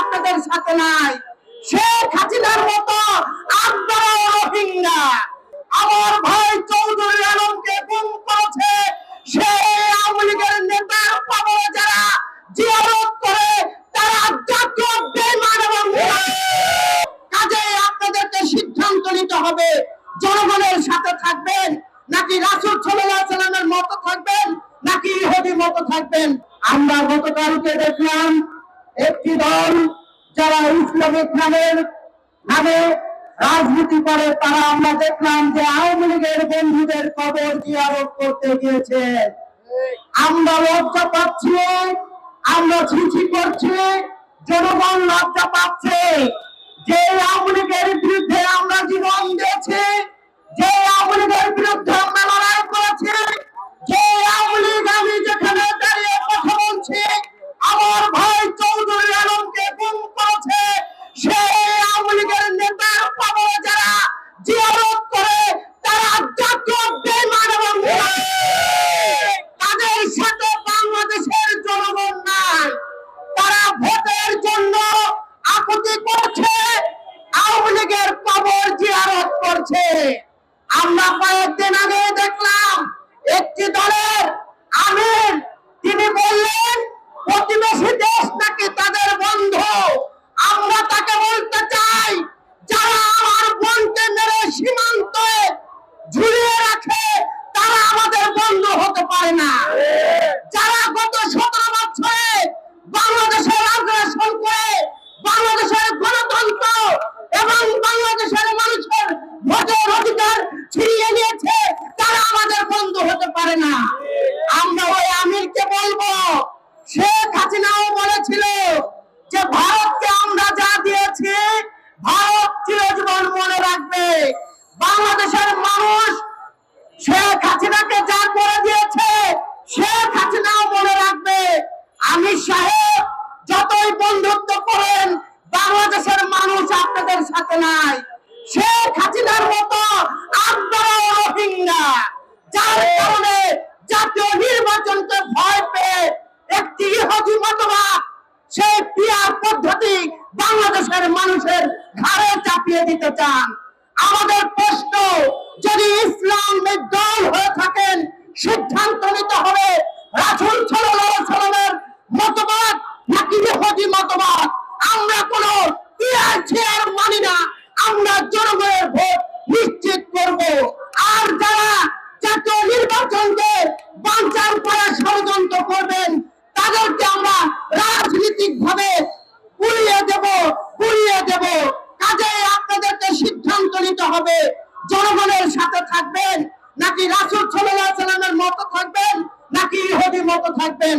আপনাদের সাথে নাই। শেখ মতো আপনারা রোহিঙ্গা। আমার ভাই চৌধুরী আলমকে গুম করেছে সেই আওয়ামী লীগের নেতা পাবো যারা জিয়ারত করে, তারা জাতীয় বেমান এবং কাজে আপনাদেরকে সিদ্ধান্ত নিতে হবে, জনগণের সাথে থাকবেন, নাকি রাসুল সাল্লাহ সাল্লামের মতো থাকবেন, নাকি ইহুদি মতো থাকবেন। আমরা গতকালকে দেখলাম একটি দল যারা ইসলামিক নামের নামে রাজনীতি করে, তারা আমরা দেখলাম যে আওয়ামী লীগের বন্ধুদের কবর জিয়ারত করতে গিয়েছে। আমরা লজ্জা পাচ্ছি, আমরা ছিছি করছি, জনগণ লজ্জা পাচ্ছে। যে আওয়ামী কবর জিয়ারত করছে। আমরা কয়েকদিন আগে দেখলাম একটি দলের আমির, তিনি বললেন, প্রতিবেশী দেশ নাকি তাদের বন্ধু? আমরা তাকে বলতে চাই, যারা আমার বোনকে মেরে সীমান্তে ঝুলিয়ে রাখে, তারা আমাদের বন্ধু হতে পারে না যারা গত সতেরো বছরে বাংলাদেশের আগ্রাসন করে বাংলাদেশের গণতন্ত্র এবং বাংলাদেশের মানুষের ভোটের অধিকার ছিনিয়ে নিয়েছে তারা আমাদের বন্ধু হতে পারে না আমরা ওই আমিরকে বলব শেখ হাসিনাও বলেছিল যে ভারতকে আমরা যা দিয়েছি ভারত চিরজীবন মনে রাখবে বাংলাদেশের মানুষ শেখ হাসিনাকে করে দিয়েছে শেখ হাসিনাও মনে রাখবে। আমির সাহেব, যতই বন্ধুত্ব করেন, বাংলাদেশের মানুষ আপনাদের সাথে নাই। শেখ হাসিনার মতো আপনারাও রোহিঙ্গা যার কারণে জাতীয় নির্বাচনকে ভয় পেয়ে একটি ইহুদি মতবাদ, সেই পিয়ার পদ্ধতি বাংলাদেশের মানুষের ঘাড়ে চাপিয়ে দিতে চান। আমাদের প্রশ্ন, যদি ইসলামের দল হয়ে থাকেন, সিদ্ধান্ত নিতে হবে রাসুল সাল্লামের মতবাদ নাকি মতবাদ আমরা কোন পিয়ার ছেয়ার মানি না আমরা জনগণের ভোট নিশ্চিত করব আর যারা জাতীয় নির্বাচনকে বাঞ্চার করার ষড়যন্ত্র করবেন তাদেরকে আমরা রাজনৈতিক ভাবে পুড়িয়ে দেব পুড়িয়ে দেব কাজে আপনাদেরকে সিদ্ধান্ত নিতে হবে। জনগণের সাথে থাকবেন, নাকি রাসুল সাল্লাহ সাল্লামের মতো থাকবেন, নাকি ইহুদির মতো থাকবেন?